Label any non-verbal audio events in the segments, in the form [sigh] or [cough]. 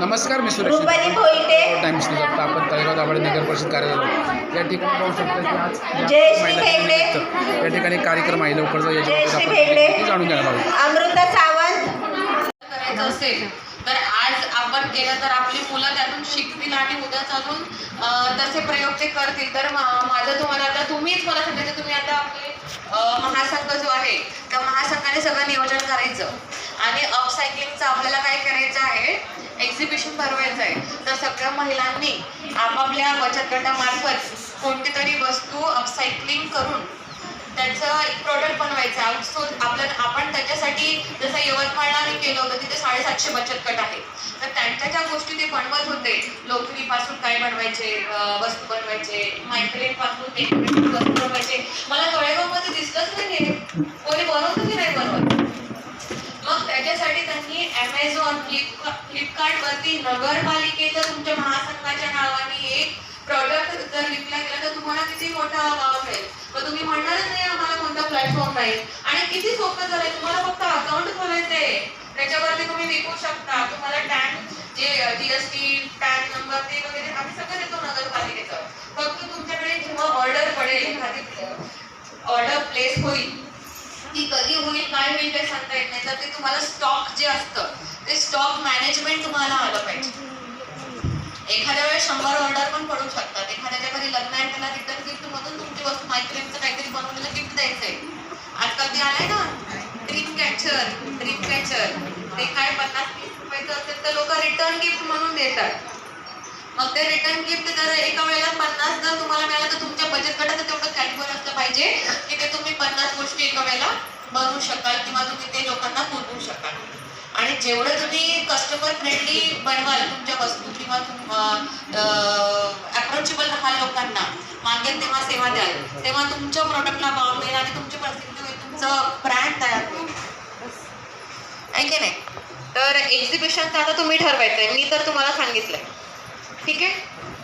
नमस्कार मी Suresh times news आपण तळेगाव दाभाडे नगर परिषद कार्यालय या ठिकाणी पाहू शकता की आज या ठिकाणी कार्यक्रम आहे. लवकरच भेगडे. माहिती जाणून आहोत. अमृता सावंत. करायचं असेल. तर आज आपण केलं तर आपली मुलं त्यातून शिकतील आणि उद्या चालून अं, तसे प्रयोग ते करतील. तर माझं तुम्हाला आता तुम्हीच मला सांगायचं तुम्ही आता आपले अं, महासंघ जो आहे त्या महासंघाने सगळं नियोजन करायचं आणि अपसायकलिंगचं आपल्याला काय करायचं आहे एक्झिबिशन भरवायचं आहे. तर सगळ्या महिलांनी आपापल्या बचत गटामार्फत कोणती तरी वस्तू अपसायकलिंग करून त्याचं एक प्रोडक्ट बनवायचं. सो आपलं आपण त्याच्यासाठी जसं यवतमाळला आम्ही केलं होतं तिथे साडेसातशे बचत गट आहे. तर त्यांच्या ज्या गोष्टी ते बनवत होते लोकरीपासून काय बनवायचे वस्तू बनवायचे मायक्रेटपासून वस्तू बनवायचे मला तळेगावमध्ये दिसलंच नाही कोणी बनवतं बनवत मग त्याच्यासाठी त्यांनी ॲमेझॉन फ्लिप फ्लिपकार्टवरती नगरपालिकेचं तुमच्या महासंघाच्या नावाने एक प्रॉडक्ट जर विकला गेला तर तुम्हाला किती मोठा वाव मिळेल? मग तुम्ही म्हणणारच नाही आम्हाला कोणता प्लॅटफॉर्म नाही. आणि किती सोपं झालंय? तुम्हाला फक्त अकाउंट खोलायचंय त्याच्यावरती तुम्ही विकू शकता. तुम्हाला टॅन जे जीएसटी पॅन नंबर ते वगैरे आम्ही सगळं देतो नगरपालिकेचं. फक्त तुमच्याकडे जेव्हा ऑर्डर पडेल एखादी ऑर्डर प्लेस होईल ती कधी होईल काय होईल ते सांगता येत नाही. तर ते तुम्हाला स्टॉक जे असतं ते स्टॉक मॅनेजमेंट तुम्हाला आलं पाहिजे. एखाद्या वेळेस शंभर ऑर्डर पण पडू शकतात. एखाद्याच्या घरी लग्न आहे त्याला रिटर्न गिफ्ट मधून तुमची वस्तू मायक्रेमचं काहीतरी बनवलेलं गिफ्ट द्यायचंय. आजकाल ते आलंय ना ड्रीम कॅचर ड्रीम कॅचर ते काय पन्नास तीस रुपयाचं असेल तर लोक रिटर्न गिफ्ट म्हणून देतात. मग ते रिटर्न गिफ्ट जर एका वेळेला पन्नास जर तुम्हाला मिळालं तर तुमच्या बचत गटाचं तेवढं कॅल्क्युल असलं पाहिजे की ते तुम्ही पन्नास गोष्टी एका वेळेला बनवू शकाल किंवा तुम्ही ते लोकांना शकाल आणि जेवढं तुम्ही कस्टमर फ्रेंडली बनवाल तुमच्या वस्तू किंवा अप्रोचेबल राहाल लोकांना मागेल तेव्हा सेवा द्याल. तेव्हा तुमच्या प्रॉडक्टला भाव मिळेल आणि तुमची प्रसिद्धी होईल. तुमचं ब्रँड तयार होईल. ऐके नाही? तर एक्झिबिशनचं आता तुम्ही ठरवायचं आहे मी तर तुम्हाला सांगितलंय. ठीक आहे?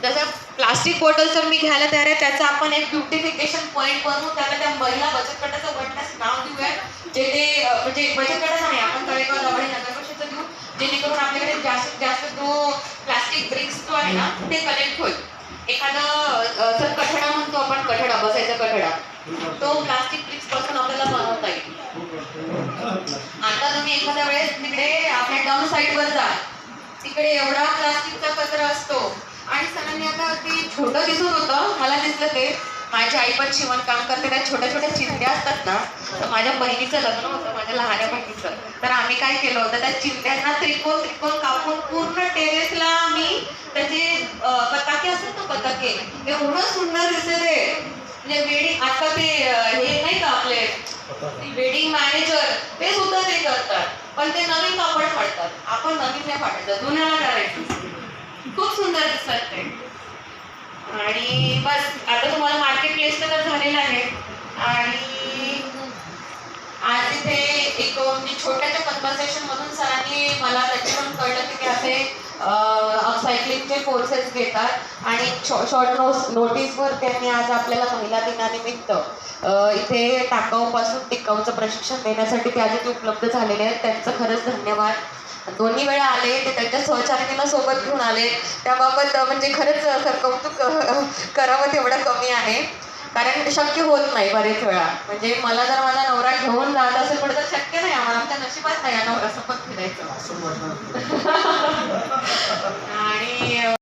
जसं प्लास्टिक बॉटल जर मी घ्यायला तयार आहे त्याचं आपण एक ब्युटिफिकेशन पॉईंट बनवू त्याला त्या महिला बचत गटाचं वटण्यास नाव देऊया जे ते अं, म्हणजे बचत गटाचं नाही आपण तळेगाव दाभाडे नगर परिषदेचं घेऊ जेणेकरून आपल्याकडे जास्तीत जास्त जो प्लास्टिक ब्रिक्स जो आहे ना ते कलेक्ट होईल. एखादं जर कठडा म्हणतो आपण कठडा बसायचा कठडा तो प्लास्टिक ब्रिक्सपासून आपल्याला बनवता येईल. आता तुम्ही एखाद्या वेळेस तिकडे आपल्या डाऊन साईडवर जा. तिकडे एवढा प्लास्टिकचा कचरा असतो. आणि सरांनी आता ते छोटं दिसत होतं मला दिसलं ते माझी आई पण शिवण काम करते त्या छोट्या छोट्या चिंध्या असतात ना तर माझ्या बहिणीचं लग्न होतं माझ्या लहान्या बहिणीचं. तर आम्ही काय केलं होतं त्या चिंध्यांना त्रिकोण त्रिकोण कापून पूर्ण टेरेसला आम्ही त्याचे पताके असतात ना पताके एवढं सुंदर दिसते ते म्हणजे वेडिंग आता ते हे नाही का आपले वेडिंग मॅनेजर ते सुद्धा ते करतात. पण ते नवीन कापड फाडतात. आपण नवीन नाही फाडायचं जुन्याला करायचं. खूप सुंदर दिसतात ते. आणि बस आता तुम्हाला मार्केट प्लेस तर झालेलं आहे. आणि आज इथे एक म्हणजे छोट्याच्या कन्व्हर्सेशन मधून सरांनी मला त्याच्याकडून कळलं की ते असे सायकलिंगचे कोर्सेस घेतात. आणि शॉर्ट नोट नोटीसवर त्यांनी आज आपल्याला महिला दिनानिमित्त इथे टाकाऊपासून टिकाऊचं प्रशिक्षण देण्यासाठी ते आज इथे उपलब्ध झालेले आहेत. त्यांचं खरंच धन्यवाद. दोन्ही वेळा आले ते त्यांच्या सहचारिणीला सोबत घेऊन आले. त्याबाबत म्हणजे खरंच सर कौतुक करावं तेवढं कमी आहे. कारण शक्य होत नाही बरेच वेळा. म्हणजे मला जर माझा नवरा घेऊन जात असेल पण तर शक्य नाही आम्हाला. आमच्या नशिबात नाही नवरा सोबत फिरायचं. [laughs]